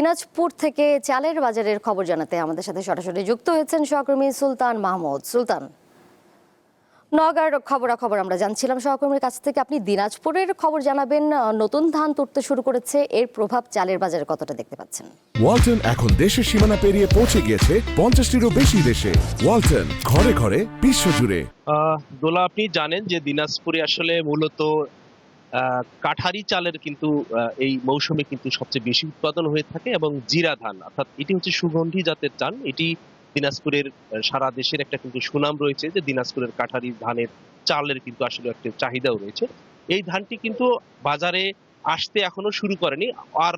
দিনাজপুর থেকে চালের বাজারের খবর জানাতে আমাদের সাথে সরাসরি যুক্ত হয়েছেন সহকর্মী সুলতান মাহমুদ। সুলতান নগার খবরাখবর আমরা জানছিলাম। সহকর্মীর কাছ থেকে আপনি দিনাজপুরের খবর জানাবেন। নতুন ধান তুলতে শুরু করেছে। এর প্রভাব চালের বাজারে কতটা দেখতে পাচ্ছেন? ওয়ালটন এখন দেশের সীমানা পেরিয়ে পৌঁছে গিয়েছে পঞ্চাশটিরও বেশি দেশে। ওয়ালটন ঘরে ঘরে বিশ্বজুড়ে আহ, দোলা আপনি জানেন যে দিনাজপুরে আসলে মূলত কাঠারি চালের কিন্তু এই মৌসুমে কিন্তু সবচেয়ে বেশি উৎপাদন হয়ে থাকে এবং জিরা ধান। অর্থাৎ এটি হচ্ছে সুগন্ধি জাতের চাল। এটি দিনাজপুরের সারা দেশের একটা কিন্তু সুনাম রয়েছে যে দিনাজপুরের কাঠারি ধানের চালের কিন্তু আসলে একটা চাহিদাও রয়েছে। এই ধানটি কিন্তু বাজারে আসতে এখনও শুরু করেনি। আর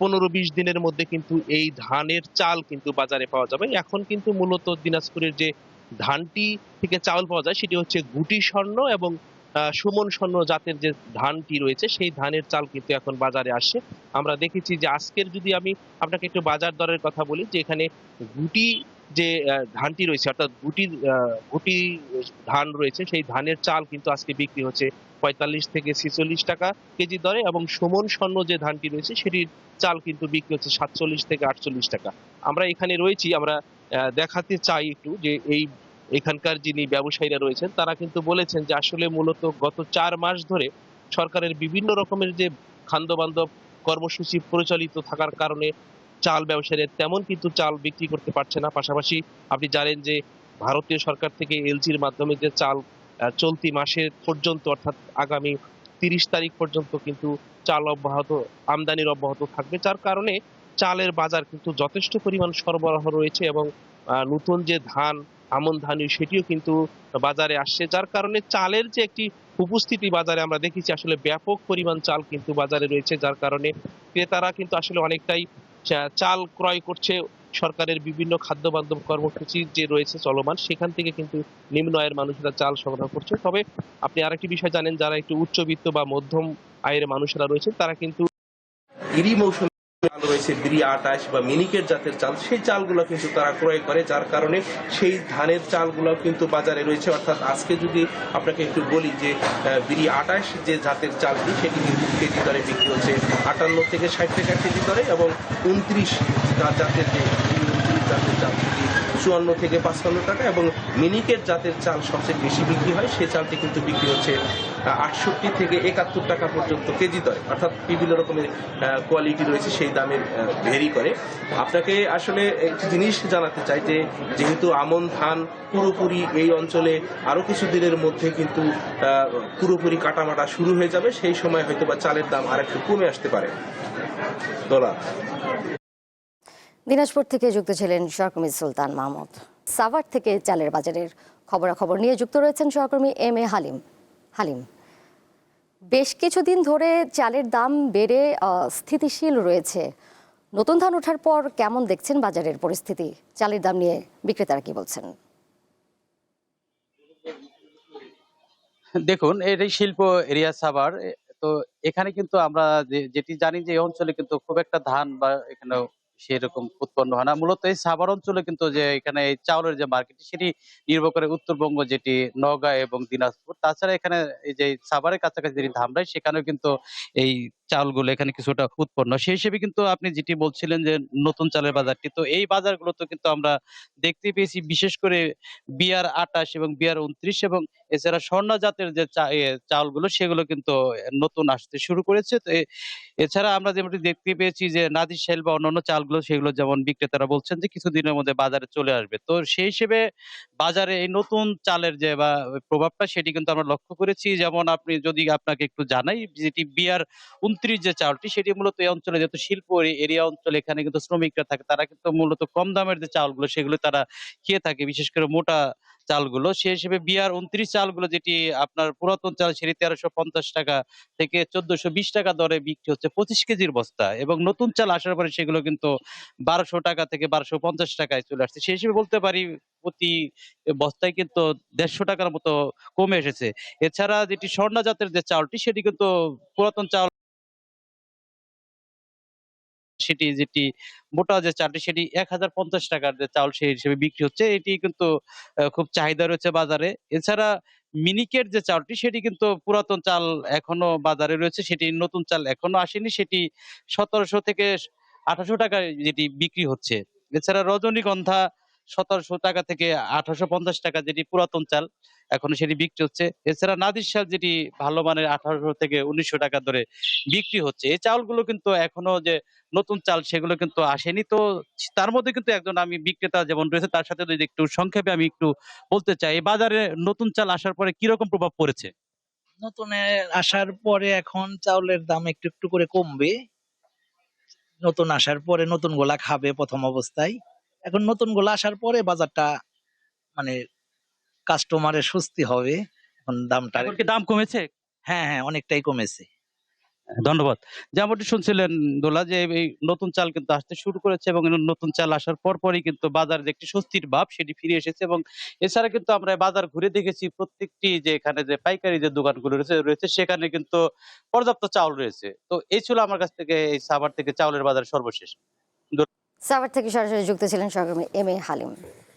পনেরো বিশ দিনের মধ্যে কিন্তু এই ধানের চাল কিন্তু বাজারে পাওয়া যাবে। এখন কিন্তু মূলত দিনাজপুরের যে ধানটি থেকে চাল পাওয়া যায়, সেটি হচ্ছে গুটি স্বর্ণ এবং সুমন স্বর্ণ জাতের যে ধানটি রয়েছে, সেই ধানের চাল কিন্তু এখন বাজারে আসে আমরা দেখেছি যে আজকের যদি আমি আপনাকে একটু বাজার দরের কথা বলি, যে এখানে গুটি যে ধানটি রয়েছে, অর্থাৎ গুটি গুটি ধান রয়েছে, সেই ধানের চাল কিন্তু আজকে বিক্রি হচ্ছে পঁয়তাল্লিশ থেকে ছেচল্লিশ টাকা কেজি দরে এবং সুমন স্বর্ণ যে ধানটি রয়েছে, সেটির চাল কিন্তু বিক্রি হচ্ছে সাতচল্লিশ থেকে আটচল্লিশ টাকা। আমরা এখানে রয়েছি, আমরা দেখাতে চাই একটু যে এই এখানকার যিনি ব্যবসায়ীরা রয়েছেন, তারা কিন্তু বলেছেন যে আসলে মূলত গত চার মাস ধরে সরকারের বিভিন্ন রকমের যে খাদ্যবান্ধব কর্মসূচি প্রচলিত থাকার কারণে চাল ব্যবসায়ীরা তেমন কিন্তু চাল বিক্রি করতে পারছে না। পাশাপাশি আপনি জানেন যে ভারতীয় সরকার থেকে এলজির মাধ্যমে যে চাল চলতি মাসের পর্যন্ত অর্থাৎ আগামী তিরিশ তারিখ পর্যন্ত কিন্তু চাল অব্যাহত, আমদানির অব্যাহত থাকবে। যার কারণে চালের বাজার কিন্তু যথেষ্ট পরিমাণ সরবরাহ রয়েছে এবং নতুন যে ধান আমন ধানি সেটিও কিন্তু বাজারে আসছে, যার কারণে চালের যে একটি উপস্থিতি বাজারে আমরা দেখেছি, আসলে ব্যাপক পরিমাণ চাল কিন্তু বাজারে রয়েছে, যার কারণে ক্রেতারা কিন্তু আসলে অনেকটাই চাল ক্রয় করছে সরকারের বিভিন্ন খাদ্য বান্ধব কর্মসূচি যে রয়েছে চলমান, সেখান থেকে কিন্তু নিম্ন আয়ের মানুষেরা চাল সংগ্রহ করছে। তবে আপনি আরেকটি বিষয় জানেন, যারা একটু উচ্চবিত্ত বা মধ্যম আয়ের মানুষেরা রয়েছেন, তারা কিন্তু এরই মৌসুমে রয়েছে বিড়ি আটাশ বা মিনিকেট জাতের চাল, সেই চালগুলো কিন্তু তারা ক্রয় করে, যার কারণে সেই ধানের চালগুলো কিন্তু বাজারে রয়েছে। অর্থাৎ আজকে যদি আপনাকে একটু বলি যে বিড়ি আটাশ যে জাতের চালটি, সেটি কিন্তু কেজি দরে বিক্রি হচ্ছে আটান্ন থেকে ষাট টাকা কেজি দরে এবং উনত্রিশ জাতের যে, উনত্রিশ জাতের চাল চুয়ান্ন থেকে পাঁচপান্ন টাকা এবং মিনিকেট জাতের চাল সবচেয়ে বেশি বিক্রি হয় সেই চালটি কিন্তু বিক্রি হচ্ছে আটষট্টি থেকে একাত্তর টাকা পর্যন্ত কেজি দরে। অর্থাৎ বিভিন্ন রকমের কোয়ালিটি রয়েছে, সেই দামের ভেরি করে। আপনাকে আসলে একটি জিনিস জানাতে চাই যে, যেহেতু আমন ধান পুরোপুরি এই অঞ্চলে আরও কিছু দিনের মধ্যে কিন্তু পুরোপুরি কাটামাটা শুরু হয়ে যাবে, সেই সময় হয়তো বা চালের দাম আরেকটু কমে আসতে পারে। ডলার দিনাজপুর থেকে যুক্ত ছিলেন সহকর্মী সুলতান মাহমুদ। সাভার থেকে চালের বাজারের খবরাখবর নিয়ে যুক্ত রয়েছেন সহকর্মী এম এ হালিম। হালিম, বেশ কিছুদিন ধরে চালের দাম বেড়ে স্থিতিশীল রয়েছে। নতুন ধান ওঠার পর কেমন দেখছেন বাজারের পরিস্থিতি? চালের দাম নিয়ে বিক্রেতারা কি বলছেন? দেখুন এটাই শিল্প এরিয়া সাভার। তো এখানে কিন্তু আমরা যেটি জানি যে অঞ্চলে কিন্তু খুব একটা ধান বা এখানে সেরকম উৎপন্ন হয় না। মূলত এই সাভার অঞ্চলে কিন্তু যে এখানে এই চাউলের যে মার্কেট সেটি নির্ভর করে উত্তরবঙ্গ যেটি নওগাঁ এবং দিনাজপুর। তাছাড়া এখানে এই যে সাভারের কাছাকাছি যেটি ধামরাই সেখানেও কিন্তু এই চালগুলো এখানে কিছুটা উৎপন্ন। সেই হিসেবে কিন্তু আপনি যেটি বলছিলেন যে নতুন চালের বাজারটি তো এই বাজারগুলো তো কিন্তু আমরা দেখতে পেয়েছি বিশেষ করে বিয়ার আটাশ এবং বিয়ার উনত্রিশ এবং এছাড়া স্বর্ণ জাতের যে চা- এ, চাউলগুলো সেগুলো কিন্তু নতুন আসতে শুরু করেছে। তো এছাড়া আমরা যেমনটি দেখতে পেয়েছি যে নাদির সেল বা অন্যান্য চালগুলো সেগুলো যেমন বিক্রেতারা বলছেন যে কিছুদিনের মধ্যে বাজারে চলে আসবে। তো সেই হিসেবে বাজারে এই নতুন চালের যে বা প্রভাবটা সেটি কিন্তু আমরা লক্ষ্য করেছি। যেমন আপনি যদি আপনাকে একটু জানাই, যেটি বিয়ার উনত্রিশ যে চালটি, সেটি মূলত এই অঞ্চলে যেহেতু শিল্প এরিয়া অঞ্চলে এখানে কিন্তু শ্রমিকরা থাকে, তারা কিন্তু মূলত কম দামের যে চালগুলো, সেগুলো তারা খেয়ে থাকে। বিশেষ করে মোটা চালগুলো সেই হিসেবে বিয়ার উনত্রিশ চালগুলো যেটি আপনার পুরাতন চাল সেটি তেরোশো পঞ্চাশ টাকা থেকে চোদ্দশো বিশ টাকা দরে বিক্রি হচ্ছে পঁচিশ কেজির বস্তা এবং নতুন চাল আসার পরে সেগুলো কিন্তু বারোশো টাকা থেকে বারোশো পঞ্চাশ টাকায় চলে আসছে। সেই হিসেবে বলতে পারি প্রতি বস্তায় কিন্তু দেড়শো টাকার মতো কমে এসেছে। এছাড়া যেটি স্বর্ণ জাতের যে চালটি সেটি কিন্তু পুরাতন চাল সেটি যেটি মোটা যে চালটি, সেটি এক হাজার পঞ্চাশ টাকার যে চাউল সেই হিসেবে বিক্রি হচ্ছে। এটি কিন্তু খুব চাহিদা রয়েছে বাজারে। এছাড়া মিনিকের যে চালটি, সেটি কিন্তু পুরাতন চাল এখনও বাজারে রয়েছে। সেটি নতুন চাল এখনও আসেনি। সেটি সতেরোশো থেকে আঠারোশো টাকায় যেটি বিক্রি হচ্ছে। এছাড়া রজনীগন্ধা সতেরোশো টাকা থেকে আঠারোশো পঞ্চাশ টাকা যেটি পুরাতন চাল, এখন সেটি বিক্রি হচ্ছে। এছাড়া নাদির শাল যেটি ভালো মানের আঠারোশো থেকে উনিশশো টাকা ধরে বিক্রি হচ্ছে। এই চাউলগুলো কিন্তু এখনও যে নতুন চাল, সেগুলো কিন্তু আসেনি। তো তার মধ্যে কিন্তু একজন আমি বিক্রেতা যেমন রয়েছে, তার সাথে যদি একটু সংক্ষেপে আমি একটু বলতে চাই, এই বাজারে নতুন চাল আসার পরে কীরকম প্রভাব পড়েছে? নতুনে আসার পরে এখন চাউলের দাম একটু একটু করে কমবে। নতুন আসার পরে নতুন গোলা খাবে প্রথম অবস্থায়। এখন নতুনগুলো আসার পরে বাজারটা মানে কাস্টমারের স্বস্তি হবে। এখন দামটা এখন কি দাম কমেছে? হ্যাঁ হ্যাঁ অনেকটাই কমেছে। ধন্যবাদ। যেমনটি শুনছিলেন দোলা যে এই নতুন চাল কিন্তু আসতে শুরু করেছে এবং নতুন চাল আসার পর পরই কিন্তু বাজারে যে একটি স্বস্তির ভাব সেটি ফিরে এসেছে এবং এছাড়া কিন্তু আমরা বাজার ঘুরে দেখেছি প্রত্যেকটি যে এখানে যে পাইকারি যে দোকানগুলো রয়েছে রয়েছে সেখানে কিন্তু পর্যাপ্ত চাউল রয়েছে। তো এই ছিল আমার কাছ থেকে এই সাভার থেকে চাউলের বাজার সর্বশেষ। সাভার থেকে সরাসরি যুক্ত ছিলেন সহকর্মী এম এ হালিম।